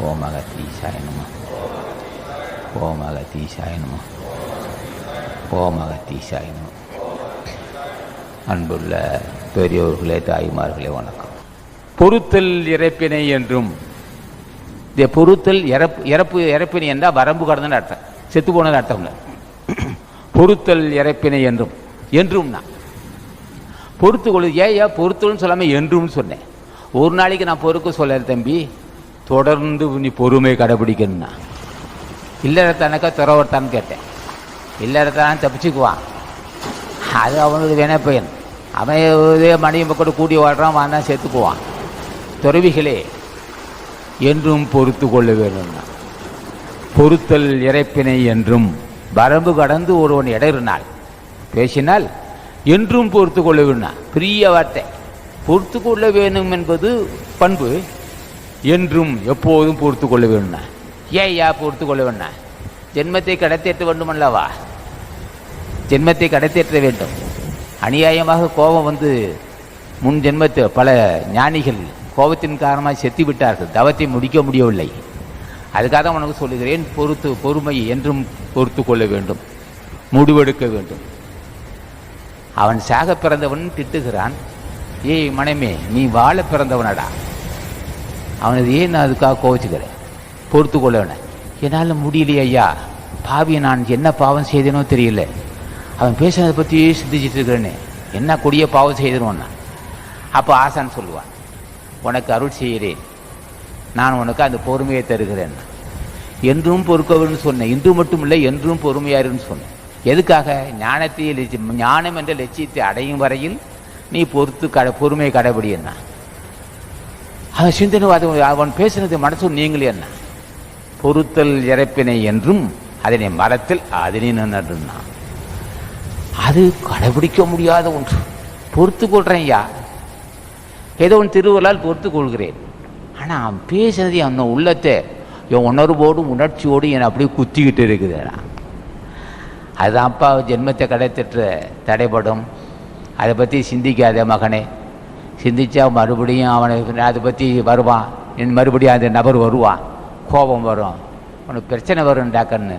ஓம் அகத்தீசாய நம ஓம் அகத்தீசாய நம ஓம் அகத்தீசாய நம அன்புள்ள பெரியோர்களே தாய்மார்களே வணக்கம் பொறுத்தல் இறப்பினை என்றும். இந்த பொறுத்தல் இறப்பு இறப்பு இறப்பினை என்றால் வரம்பு கடந்தன்னு அர்த்தம். செத்து போனது அர்த்தம் இல்லை. பொறுத்தல் இறப்பினை என்றும். என்றும்னா பொறுத்து கொள்ளு ஏ பொறுத்தல்னு சொல்லாமல் என்றும் சொன்னேன். ஒரு நாளைக்கு நான் பொறுக்க சொல்லல தம்பி. தொடர்ந்து நீ பொறுமையை கடைபிடிக்கணும்னா. இல்லறத்தானக்கா துறவர்த்தான்னு கேட்டேன். இல்லறத்தான் தப்பிச்சுக்குவான். அது அவனுக்கு வேணா பையன். அவன் இதே மனைவி மக்கள் கூடி வாடுறான் வானா சேர்த்துக்குவான் துறவிகளே என்றும் பொறுத்து கொள்ள வேணும்னா. பொறுத்தல் இறைப்பினை என்றும் வரம்பு கடந்து ஒருவன் இடறினாள் பேசினால் என்றும் பொறுத்து கொள்ள வேணும் பெரிய வார்த்தை. பொறுத்து கொள்ள வேணும் என்பது பண்பு. என்றும் எப்போதும் பொறுத்து கொள்ள வேண்டும் ஏயா யா பொறுத்து கொள்ள வேண்டும் ஜென்மத்தை கடத்தேற்ற வேண்டுமல்லவா? ஜென்மத்தை கடத்தேற்ற வேண்டும். அநியாயமாக கோபம் வந்து முன் ஜென்மத்து பல ஞானிகள் கோபத்தின் காரணமாக செத்து விட்டார்கள் தவத்தை முடிக்க முடியவில்லை. அதுக்காக தான் உனக்கு சொல்லுகிறேன் பொறுத்து பொறுமை என்றும் பொறுத்து கொள்ள வேண்டும். முடிவெடுக்க வேண்டும். அவன் சாக பிறந்தவன் திட்டுகிறான். ஏய் மனைமே நீ வாழ பிறந்தவனடா. அவனது ஏன் நான் அதுக்காக கோவிச்சுக்கிறேன் பொறுத்து கொள்ள என்னால் முடியலையே ஐயா. பாவி நான் என்ன பாவம் செய்தேனோ தெரியல. அவன் பேசுனதை பற்றியே சிந்திச்சுட்டு இருக்கிறேன்னு என்ன கொடிய பாவம் செய்திருவான் அப்போ ஆசான் சொல்லுவான் உனக்கு அருள் செய்கிறேன். நான் உனக்கு அந்த பொறுமையை தருகிறேன். என்றும் பொறுக்கவர்னு சொன்னேன். இன்று மட்டும் இல்லை என்றும் பொறுமையாருன்னு சொன்னேன். எதுக்காக? ஞானத்தை லட்சியம் ஞானம் என்ற லட்சியத்தை அடையும் வரையில் நீ பொறுத்து கடை பொறுமையை கடைபிடி என்ன அவன் சிந்தனை அவன் பேசினது மனசு நீங்களே என்ன? பொறுத்தல் இறப்பினை என்றும் அதனை மரத்தில் அதனை நன்றுனா அது கடைபிடிக்க முடியாத ஒன்று. பொறுத்து கொள்றேன் ஐயா. ஏதோ ஒன் திருவள்ளால் பொறுத்து கொள்கிறேன். ஆனால் அவன் பேசுனது அவன் உள்ளத்தை என் உணர்வோடும் உணர்ச்சியோடு என்னை அப்படியே குத்திக்கிட்டு இருக்குது அதுதான் அப்பா ஜென்மத்தை கடைத்திட்ட தடைப்படும் அதை பற்றி சிந்திக்காத மகனே. சிந்திச்சா மறுபடியும் அவனை அதை பற்றி வருவான். என் மறுபடியும் அந்த நபர் வருவான். கோபம் வரும். உனக்கு பிரச்சனை வரும்டா கண்ணு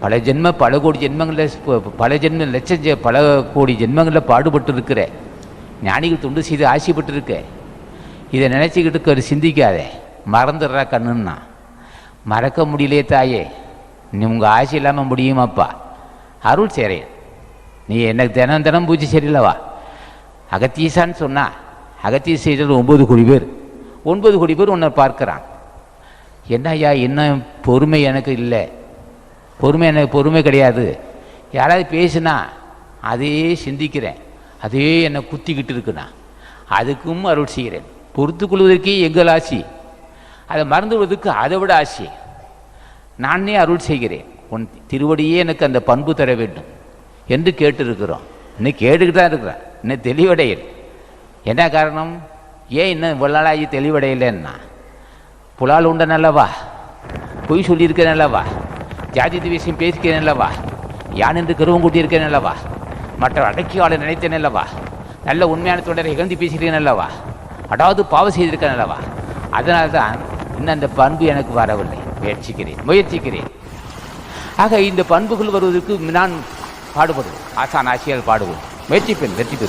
பல ஜென்ம பல கோடி ஜென்மங்களில் பல ஜென்ம லட்சம் பல கோடி ஜென்மங்களில் பாடுபட்டு இருக்கிற. ஞானிகள் துண்டு செய்து ஆசைப்பட்டு இருக்க இதை நினச்சிக்கிட்டு ஒரு சிந்திக்காதே. மறந்துடுறா கண்ணுன்னா. மறக்க முடியலையே தாயே. நீ உங்கள் ஆசை இல்லாமல் முடியுமாப்பா? அருள் செய்கிறேன் நீ எனக்கு தினம் தினம் பூஜை சரியில்லவா அகத்தீசான்னு சொன்னால் அகத்தீஸ் செய்தது ஒன்பது கோடி பேர். ஒன்பது கோடி பேர் உன்னை பார்க்குறான். என்ன ஐயா பொறுமை எனக்கு இல்லை. பொறுமை எனக்கு பொறுமை கிடையாது. யாராவது பேசுனா அதையே சிந்திக்கிறேன். அதே என்னை குத்திக்கிட்டு இருக்குண்ணா. அதுக்கும் அருள் செய்கிறேன். பொறுத்து கொள்வதற்கே எங்கள் ஆசி. அதை மறந்துவதற்கு அதை விட ஆசி. நானே அருள் செய்கிறேன். உன் திருவடியே எனக்கு அந்த பண்பு தர வேண்டும். என்று கேட்டிருக்கிறோம். இன்னும் கேட்டுக்கிட்டு தான் இருக்கிறேன் இன்னும் தெளிவடையல். என்ன காரணம்? ஏன் இன்னும் இவ்வளோ நாளாகி தெளிவடையலைன்னா? புலால் உண்ட நல்லவா பொய் சொல்லியிருக்கேன் அல்லவா ஜாதி விஷயம் பேசிக்கிறேன் அல்லவா யான் என்று கருவம் கூட்டியிருக்கேன் அல்லவா மற்ற அடக்கியாளர் நினைத்தேன் அல்லவா நல்ல உண்மையான தொடரை இகழ்ந்து பேசியிருக்கேன் அல்லவா அதாவது பாவம் செய்திருக்கேன் அல்லவா அதனால் தான் இன்னும் அந்த பண்பு எனக்கு வரவில்லை. முயற்சிக்கிறேன் முயற்சிக்கிறேன். ஆக இந்த பண்புகள் வருவதற்கு நான் பாடுபடுவேன். ஆசான் ஆசியால் 没区别，没区别。